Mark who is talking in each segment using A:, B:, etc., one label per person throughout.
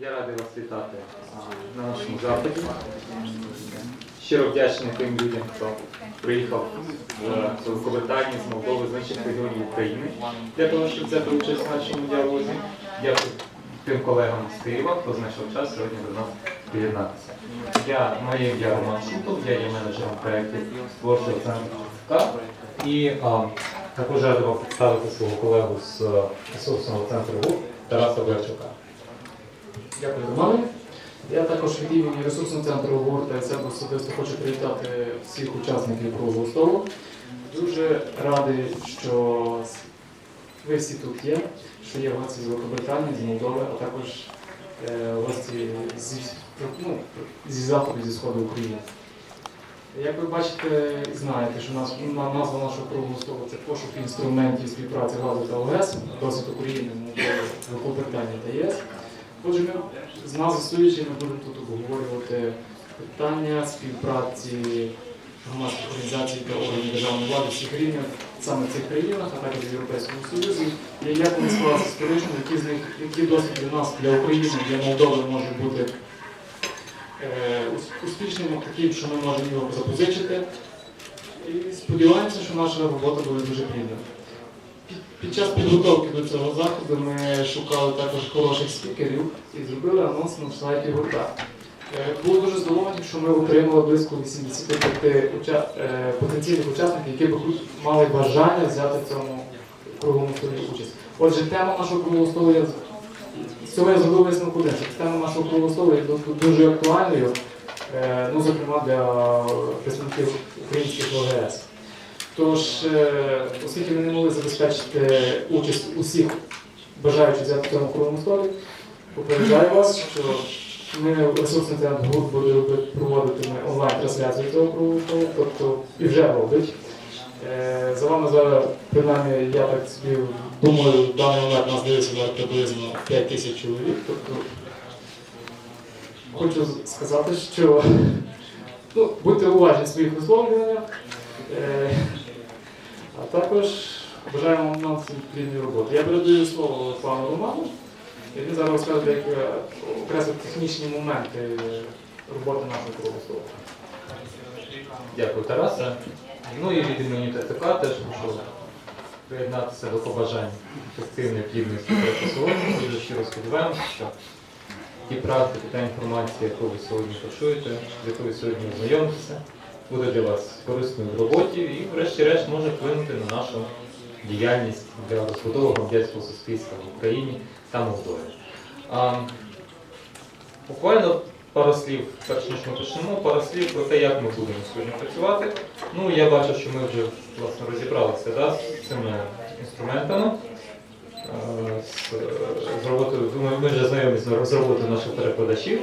A: Я радий вас вітати на нашому заході. Щиро вдячний тим людям, хто приїхав з Великобританії, з Молдови, з інших регіонів України для того, щоб взяти участь в нашому діалозі. Дякую тим колегам з Києва, хто знайшов час сьогодні до нас приєднатися. Я моє ім'я Роман Шутов, я є менеджером проєктів творчого центру. І а, також радий вам представити свого колегу з е, ресурсного центру ГУР Тараса Берчука.
B: Дякую, Романе. Я також від імені ресурсного центру ГУР та від себе особисто хочу привітати всіх учасників круглого столу. Дуже радий, що ви всі тут є, що є гості з Великобританії, з Молдови, а також е, гості зі, ну, зі заходу, зі сходу України. Як ви бачите і знаєте, що наш, на- назва нашого круглого столу це пошук інструментів співпраці газу та ОГЕС, досвід України, Молдови, Великобританії та ЄС. Отже, з нас існуючи, ми будемо тут обговорювати питання співпраці громадських організацій та органів державної влади всіх рівнів саме в цих країнах, а також в Європейському Союзі. І як вони склалися історично, які з них, які досвід для нас, для України, для Молдови може бути е, ус- успішним, таким, що ми можемо його запозичити. І сподіваємося, що наша робота буде дуже плідна. Під- час підготовки до цього заходу ми шукали також хороших спікерів і зробили анонс на сайті гурта. Е, Було дуже здивовані, що ми отримали близько 85 уча- е, потенційних учасників, які б мали бажання взяти в цьому круглому столі участь. Отже, тема нашого круглого столу з цього я зробив висновок один, тема нашого круглого столу є дуже актуальною, е, ну, зокрема для представників українських ОГС. Тож, е, оскільки ми не могли забезпечити участь усіх бажаючих взяти в цьому круглому столі, попереджаю вас, що ми ресурсний центр ГУР буде проводити онлайн-трансляцію цього круглого столу, тобто і вже робить. Е, За вами зараз, принаймні, я так собі думаю, в даний момент нас дивиться приблизно 5 тисяч чоловік. Тобто, хочу сказати, що ну, будьте уважні в своїх висловлюваннях. Е, а також бажаємо вам плідної роботи. Я передаю слово пану Роману, і він зараз розкаже деякі окреслить технічні моменти роботи нашого кругу слова.
A: Дякую, Тарасе. Ну і від імені ТЦК теж прошу приєднатися до побажань ефективної плідної. Ми дуже щиро сподіваємося, що ті практики та інформація, яку ви сьогодні почуєте, з якою сьогодні ознайомитеся, буде для вас корисною в роботі і, врешті-решт, може вплинути на нашу діяльність для розбудови громадянського суспільства в Україні та Молдові. Буквально пару слів, перш ніж ми почнемо, пару слів про те, як ми будемо сьогодні працювати. Ну, я бачу, що ми вже власне розібралися да, з цими інструментами. З, роботою, ми вже знайомі з роботою наших перекладачів.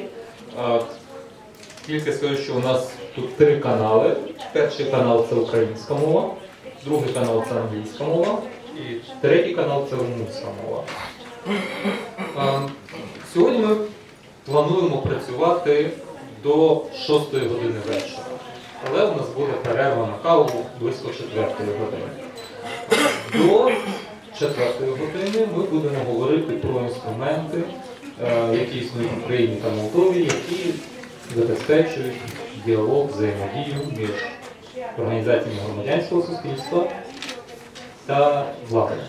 A: Тільки скажу, що у нас тут три канали. Перший канал це українська мова, другий канал це англійська мова, і третій канал це румунська мова. А, Сьогодні ми плануємо працювати до 6 години вечора. Але у нас буде перерва на каву близько 4 години. До 4 години ми будемо говорити про інструменти, е, які існують в Україні та Молдові, які забезпечують діалог, взаємодію між організаціями громадянського суспільства та владою.